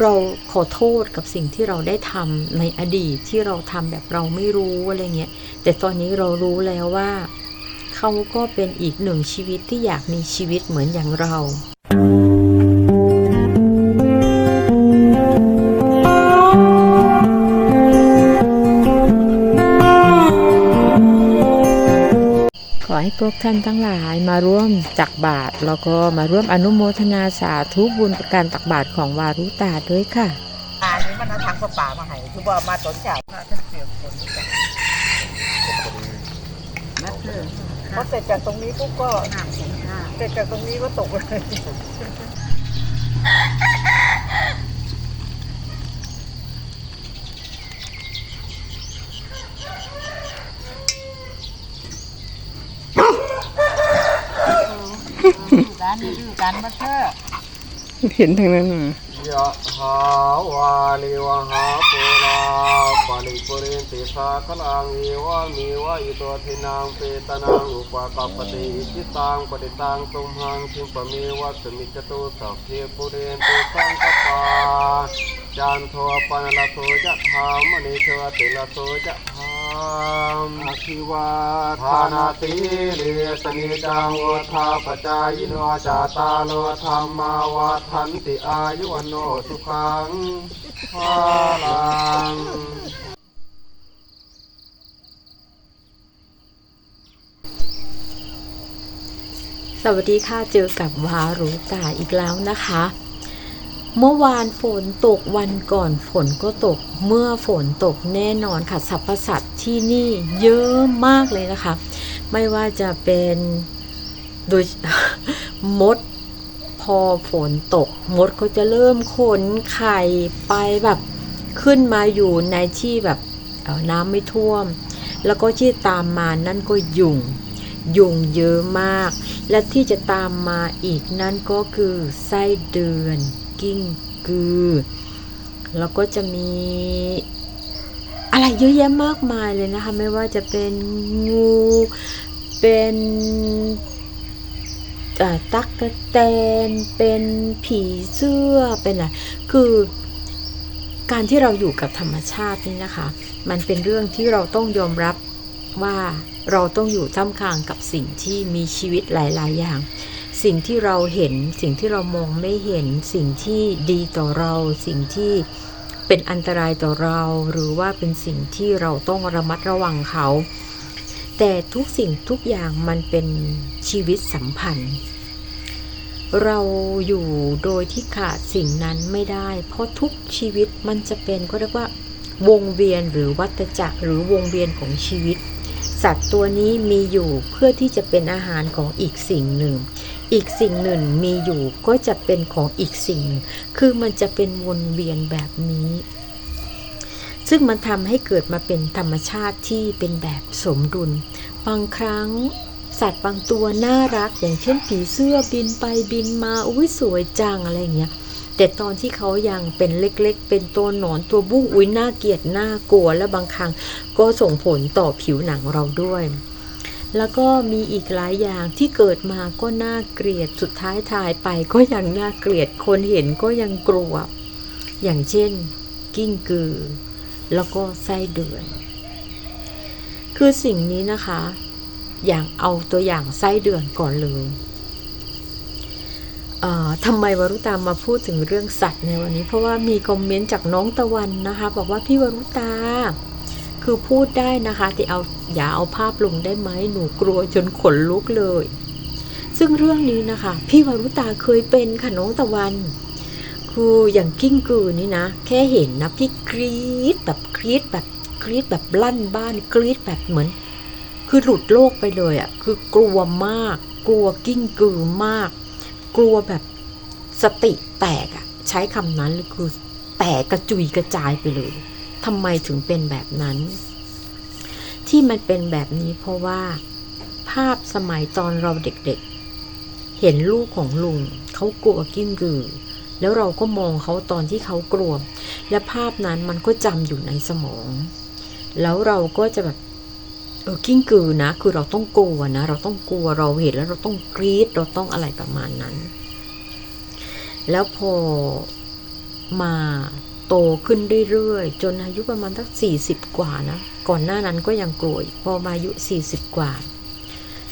เราขอโทษกับสิ่งที่เราได้ทำในอดีตที่เราทำแบบเราไม่รู้อะไรเงี้ย แต่ตอนนี้เรารู้แล้วว่าเขาก็เป็นอีกหนึ่งชีวิตที่อยากมีชีวิตเหมือนอย่างเรา ขอให้พวกท่านทั้งหลายมาร่วมตักบาตรแล้วก็มาร่วมอนุโมทนาสาธุบุญการตักบาตรของวารุตาด้วยค่ะอันนี้มันเอาทางประป่ามาให้คือว่ามาสนใจพระท่านเปรียบผลกันพอเสร็จจากตรงนี้ปุ๊บก็เสร็จจากตรงนี้ก็ตกเลย การนี่คือการมาเถอะเห็นทางนั้นน่ะยะหาวาลิวหาปุราปาลิปุรินติสาคลังเอวะมีวะอิโตทินังเปตนังอุปกัปปติอิจิตังปฏิตังตุมหังคิมปะเมวะสมิจจตุสัพเพปุเรนตุสังกปาจันโทปนละโสยะหามณีโชติละโสยะหามอภิวาทานาติเลสนิจังวุธาปจายโนจาตาโลธรรมาวัฏันติอายุวโนสุขังภาลังสวัสดีค่ะเจอกับวารุตาอีกแล้วนะคะ เมื่อวานฝนตกวันก่อนฝนก็ตก เมื่อฝนตกแน่นอนค่ะสรรพสัตว์ที่นี่เยอะมากเลยนะคะ ไม่ว่าจะเป็นโดยมดพอฝนตก มดก็จะเริ่มขนไข่ไปแบบขึ้นมาอยู่ในที่แบบน้ำไม่ท่วม แล้วก็ที่ตามมานั่นก็ยุงยุงเยอะมาก และที่จะตามมาอีกนั่นก็คือไส้เดือน กิ้งกือ แล้วก็จะมีอะไรเยอะแยะมากมายเลยนะคะ ไม่ว่าจะเป็นงู เป็นตักกะแตน เป็นผีเสื้อ เป็นอะไร คือการที่เราอยู่กับธรรมชาตินี่นะคะ มันเป็นเรื่องที่เราต้องยอมรับว่าเราต้องอยู่ท่ามกลางกับสิ่งที่มีชีวิตหลาย ๆ อย่าง สิ่งที่เราเห็น สิ่งที่เรามองไม่เห็น สิ่งที่ดีต่อเรา สิ่งที่เป็นอันตรายต่อเรา หรือว่าเป็นสิ่งที่เราต้องระมัดระวังเขา แต่ทุกสิ่งทุกอย่างมันเป็นชีวิตสัมพันธ์ เราอยู่โดยที่ขาดสิ่งนั้นไม่ได้ เพราะทุกชีวิตมันจะเป็นก็เรียกว่าวงเวียนหรือวัฏจักรหรือวงเวียนของชีวิต สัตว์ตัวนี้มีอยู่เพื่อที่จะเป็นอาหารของอีกสิ่งหนึ่ง อีกสิ่งหนึ่งมีอยู่ก็จะเป็นของอีกสิ่ง คือมันจะเป็นวนเวียนแบบนี้ ซึ่งมันทำให้เกิดมาเป็นธรรมชาติที่เป็นแบบสมดุล บางครั้งสัตว์บางตัวน่ารัก อย่างเช่นผีเสื้อบินไปบินมาอุ้ยสวยจังอะไรเงี้ยแต่ตอนที่เขายังเป็นเล็กๆ เป็นตัวหนอนตัวบุ้งอุ้ยน่าเกลียดน่ากลัวและบางครั้งก็ส่งผลต่อผิวหนังเราด้วย แล้วก็มีอีกหลายอย่างที่เกิดมาก็น่าเกลียดสุดท้ายถ่ายไปก็ยังน่าเกลียดคนเห็นก็ยังกลัว อย่างเช่น กิ้งกือ แล้วก็ไส้เดือน คือสิ่งนี้นะคะ อย่างเอาตัวอย่างไส้เดือนก่อนเลยทำไมวรุตามาพูดถึงเรื่องสัตว์ในวันนี้ เพราะว่ามีคอมเมนต์จากน้องตะวันนะคะ บอกว่าพี่วรุตา คือพูดได้นะคะแต่เอาอย่าเอาภาพลงได้ไหมหนูกลัวจนขนลุกเลย ซึ่งเรื่องนี้นะคะ พี่วรุตาเคยเป็นค่ะน้องตะวัน คืออย่างกิ้งกือนี่นะ แค่เห็นนะพี่กรี๊ดแบบกรี๊ดแบบกรี๊ดแบบลั่นบ้านกรี๊ดแบบเหมือน คือหลุดโลกไปเลยอะ่ะคือกลัวมาก กลัวกิ้งกือมาก กลัวแบบสติแตกอะใช้คำนั้นเลยคือแตกกระจุยกระจายไปเลย ทำไมถึงเป็นแบบนั้น ที่มันเป็นแบบนี้เพราะว่า ภาพสมัยตอนเราเด็กๆ เห็นลูกของลุงเขากลัวกิ้งกือ แล้วเราก็มองเขาตอนที่เขากลัว และภาพนั้นมันก็จำอยู่ในสมอง แล้วเราก็จะแบบเออกิ้งกือนะ คือเราต้องกลัวนะ เราต้องกลัวเราเห็นแล้วเราต้องกรี๊ดเราต้องอะไรประมาณนั้น แล้วพอมา โตขึ้นเรื่อยๆ จนอายุประมาณสัก40 กว่านะ ก่อนหน้านั้นก็ยังกลัวพอมาอายุ 40 กว่า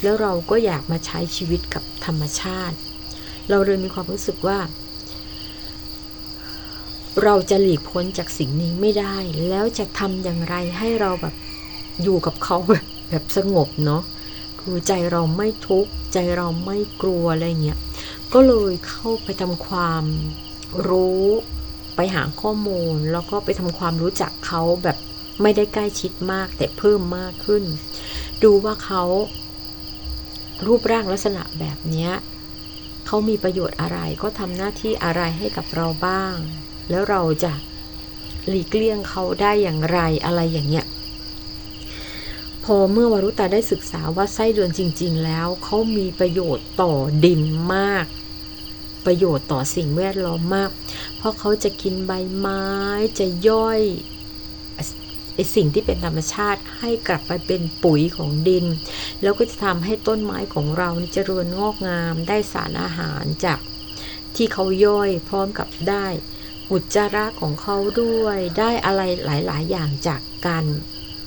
แล้วเราก็อยากมาใช้ชีวิตกับธรรมชาติ เราเลยมีความรู้สึกว่า เราจะหลีกพ้นจากสิ่งนี้ไม่ได้ แล้วจะทำอย่างไรให้เราแบบอยู่กับเขาแบบแบบสงบเนาะคือใจเราไม่ทุกข์ใจเราไม่กลัวอะไรเงี้ยก็เลยเข้าไปทำความรู้ ไปหาข้อมูล แล้วก็ไปทำความรู้จักเขาแบบไม่ได้ใกล้ชิดมาก แต่เพิ่มมากขึ้น ดูว่าเขารูปร่างลักษณะแบบนี้เขามีประโยชน์อะไรก็ทำหน้าที่อะไรให้กับเราบ้าง แล้วเราจะหลีกเลี่ยงเขาได้อย่างไรอะไรอย่างเงี้ยพอเมื่อวารุตาได้ศึกษาว่าไส้เดือนจริง ๆ แล้วเขามีประโยชน์ต่อดินมาก ประโยชน์ต่อสิ่งแวดล้อมมาก เพราะเขาจะกินใบไม้จะย่อยไอสิ่งที่เป็นธรรมชาติให้กลับไปเป็นปุ๋ยของดิน แล้วก็จะทำให้ต้นไม้ของเราเจริญงอกงามได้สารอาหารจากที่เขาย่อยพร้อมกับได้อุจจาระของเขาด้วยได้อะไรหลาย ๆ อย่างจากการ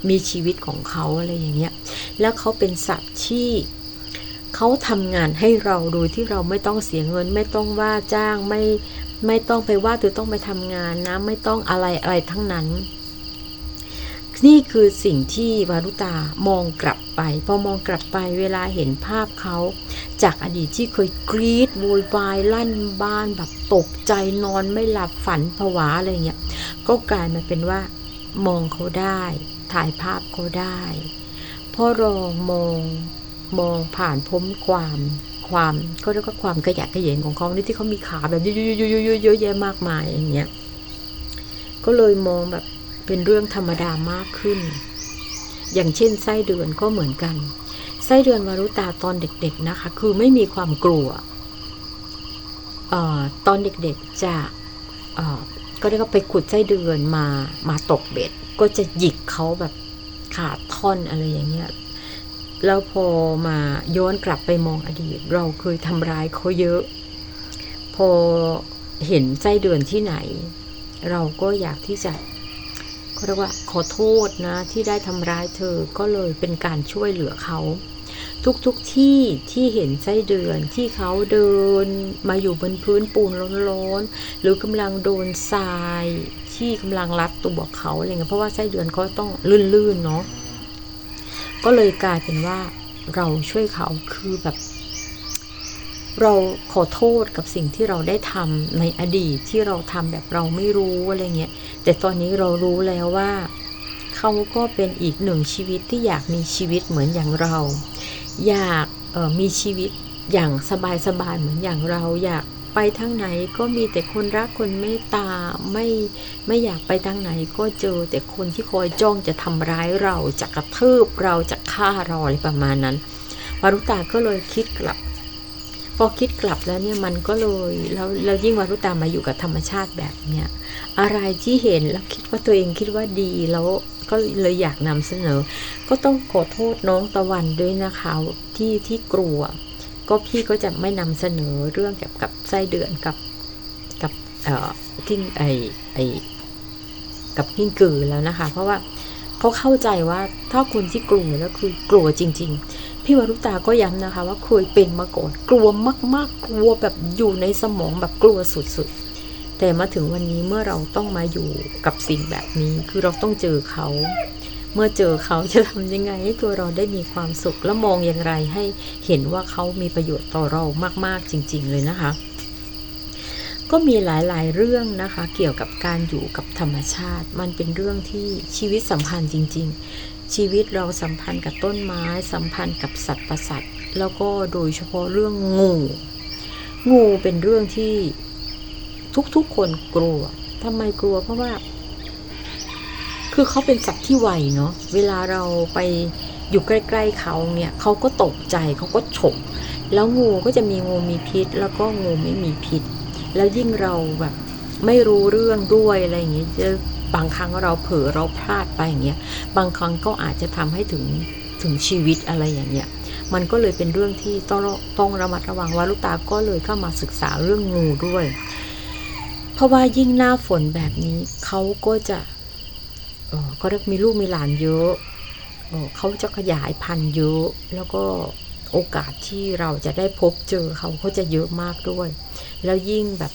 มีชีวิตของเขาอะไรอย่างเงี้ยแล้วเขาเป็นสัตว์ที่ เขาทำงานให้เราโดยที่เราไม่ต้องเสียเงิน ไม่ต้องว่าจ้างไม่ไม่ต้องไปว่าเธอต้องไปทำงานนะ ไม่ต้องอะไรอะไรทั้งนั้น นี่คือสิ่งที่วารุตามองกลับไป พอมองกลับไปเวลาเห็นภาพเขาจากอดีตที่เคยกรีดโวยวายลั่นบ้านแบบตกใจนอนไม่หลับฝันผวาอะไรเงี้ยก็กลายมาเป็นว่ามองเขาได้ ถ่ายภาพเขาได้เพราะลองมอง มองผ่านพ้นความความเขาเรียกว่าความกระหยักกระเยงของเขานี่ที่เขามีขาแบบเยอะๆๆๆเยอะแยะมากมายอย่างเงี้ยก็เลยมองแบบเป็นเรื่องธรรมดามากขึ้น อย่างเช่นไส้เดือนก็เหมือนกัน ไส้เดือนวารุตาตอนเด็กๆนะคะ คือไม่มีความกลัวออตอนเด็กๆจะก็เรียกว่าไปขุดไส้เดือนมามาตกเบ็ด ก็จะหยิกเขาแบบขาดท่อนอะไรอย่างเงี้ย แล้วพอมาย้อนกลับไปมองอดีต เราเคยทำร้ายเขาเยอะ พอเห็นไส้เดือนที่ไหน เราก็อยากที่จะเขาเรียกว่าขอโทษนะที่ได้ทำร้ายเธอก็เลยเป็นการช่วยเหลือเขา ทุกๆทที่ที่เห็นไส้เดือนที่เขาเดินมาอยู่บนพื้นปูนร้อนๆหรือกำลังโดนทรายที่กำลังรัดตัวเขาอะไรเงี้ยเพราะว่าไส้เดือนเขาต้องลื่นๆเนาะ ก็เลยกลายเป็นว่าเราช่วยเขาคือแบบ เราขอโทษกับสิ่งที่เราได้ทำในอดีตที่เราทำแบบเราไม่รู้อะไรเงี้ยแต่ตอนนี้เรารู้แล้วว่าเขาก็เป็นอีกหนึ่งชีวิตที่อยากมีชีวิตเหมือนอย่างเรา อยากออมีชีวิตอย่างสบายๆเหมือนอย่างเราอยาก ไปทางไหนก็มีแต่คนรักคนเมตตาไม่ไม่อยากไปทางไหนก็เจอแต่คนที่คอยจ้องจะทำร้ายเราจะกระทืบเราจะฆ่าเราอะไรประมาณนั้นวารุตาก็เลยคิดกลับ พอคิดกลับแล้วเนี่ยมันก็เลยแล้วแล้วยิ่งวารุตามาอยู่กับธรรมชาติแบบเนี้ยอะไรที่เห็นแล้วคิดว่าตัวเองคิดว่าดีแล้วก็เลยอยากนำเสนอ ก็ต้องขอโทษน้องตะวันด้วยนะคะที่ที่กลัว ก็พี่ก็จะไม่นำเสนอเรื่องเกี่ยวกับไส้เดือนกับกับเอ่อกิ้งไอไอกับกิ้งกือแล้วนะคะ เพราะว่าเขาเข้าใจว่าถ้าคนที่กลัวแล้วคือกลัวจริง ๆ พี่วรุตาก็ย้ำนะคะ ว่าเคยเป็นมาก่อนกลัวมาก ๆ กลัวแบบอยู่ในสมองแบบกลัวสุดๆ แต่มาถึงวันนี้เมื่อเราต้องมาอยู่กับสิ่งแบบนี้ คือเราต้องเจอเขา เมื่อเจอเขาจะทำยังไงให้ตัวเราได้มีความสุขและมองอย่างไรให้เห็นว่าเขามีประโยชน์ต่อเรามาก ๆ จริง ๆ เลยนะคะ ก็มีหลาย ๆ เรื่องนะคะ เกี่ยวกับการอยู่กับธรรมชาติ มันเป็นเรื่องที่ชีวิตสัมพันธ์จริง ๆ ชีวิตเราสัมพันธ์กับต้นไม้ สัมพันธ์กับสัตว์ประสัตว์แล้วก็โดยเฉพาะเรื่องงูงูเป็นเรื่องที่ทุกๆคนกลัวทำไมกลัวเพราะว่า คือเขาเป็นสัตว์ที่ไวเนาะเวลาเราไปอยู่ใกล้ ๆเขาเนี่ยเขาก็ตกใจเขาก็ฉกแล้วงูก็จะมีงูมีพิษ แล้วก็งูไม่มีพิษ แล้วยิ่งเราแบบไม่รู้เรื่องด้วยอะไรอย่างเงี้ยจะบางครั้งเราเผลอเราพลาดไปอย่างเงี้ยบางครั้งก็อาจจะทำให้ถึงถึงชีวิตอะไรอย่างเงี้ยมันก็เลยเป็นเรื่องที่ต้องต้องระมัดระวังวารุตาก็เลยเข้ามาศึกษาเรื่องงูด้วย เพราะว่ายิ่งหน้าฝนแบบนี้เขาก็จะ ก็เรียกมีลูกมีหลานเยอะเออเขาจะขยายพันธุ์เยอะ แล้วก็โอกาสที่เราจะได้พบเจอเขาก็จะเยอะมากด้วย แล้วยิ่งแบบ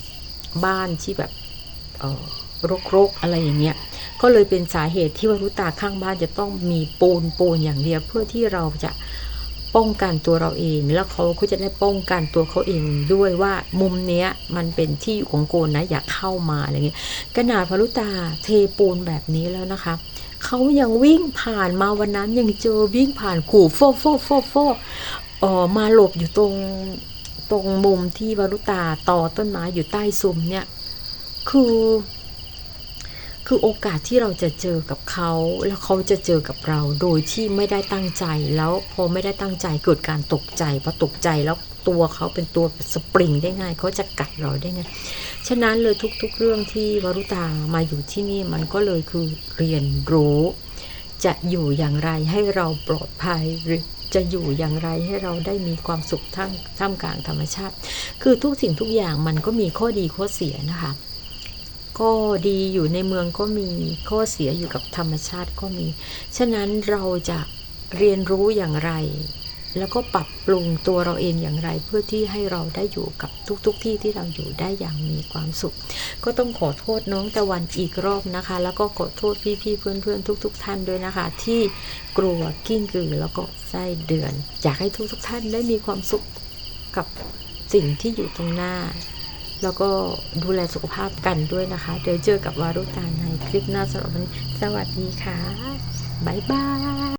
บ้านที่แบบออรกๆอะไรอย่างเงี้ย ก็เลยเป็นสาเหตุที่วรุตาข้างบ้านจะต้องมีปูนปูนอย่างเดียวเพื่อที่เราจะ ป้องกันตัวเราเอง แล้วเขาก็จะได้ป้องกันตัวเขาเองด้วยว่ามุมเนี้ยมันเป็นที่อยู่ของโกนนะอย่าเข้ามาอะไรเงี้ยขนาดพารุตาเทปูนแบบนี้แล้วนะคะเขายังวิ่งผ่านมาวันนั้นยังเจอวิ่งผ่านขู่โฟโฟโฟโฟเออมาหลบอยู่ตรงตรงมุมที่วรุตาต่อต้นไม้อยู่ใต้ซุ้มเนี่ยคือ คือโอกาสที่เราจะเจอกับเขาแล้วเขาจะเจอกับเราโดยที่ไม่ได้ตั้งใจแล้วพอไม่ได้ตั้งใจเกิดการตกใจพอตกใจแล้วตัวเขาเป็นตัวสปริงได้ง่ายเขาจะกัดเราได้ไงายฉะนั้นเลยทุกๆเรื่องที่วรุตามาอยู่ที่นี่มันก็เลยคือเรียนรู้ จะอยู่อย่างไรให้เราปลอดภัยหรือจะอยู่อย่างไรให้เราได้มีความสุขท่ามท่ามกลางธรรมชาติ คือทุกสิ่งทุกอย่างมันก็มีข้อดีข้อเสียนะคะ ก็ดีอยู่ในเมืองก็มีข้อเสียอยู่กับธรรมชาติก็มี ฉะนั้นเราจะเรียนรู้อย่างไร แล้วก็ปรับปรุงตัวเราเองอย่างไร เพื่อที่ให้เราได้อยู่กับทุกๆทที่ที่เราอยู่ได้อย่างมีความสุข ก็ต้องขอโทษน้องตะวันอีกรอบนะคะ แล้วก็ขอโทษพี่ๆเพื่อนๆทุก ๆท่านด้วยนะคะ ที่กลัวกิ้งกือแล้วก็ไส้เดือน อยากให้ทุกๆท่านได้มีความสุขกับสิ่งที่อยู่ตรงหน้า แล้วก็ดูแลสุขภาพกันด้วยนะคะ เดี๋ยวเจอกับวารุตาในคลิปหน้าสำหรับวันนี้ สวัสดีค่ะ บ๊ายบาย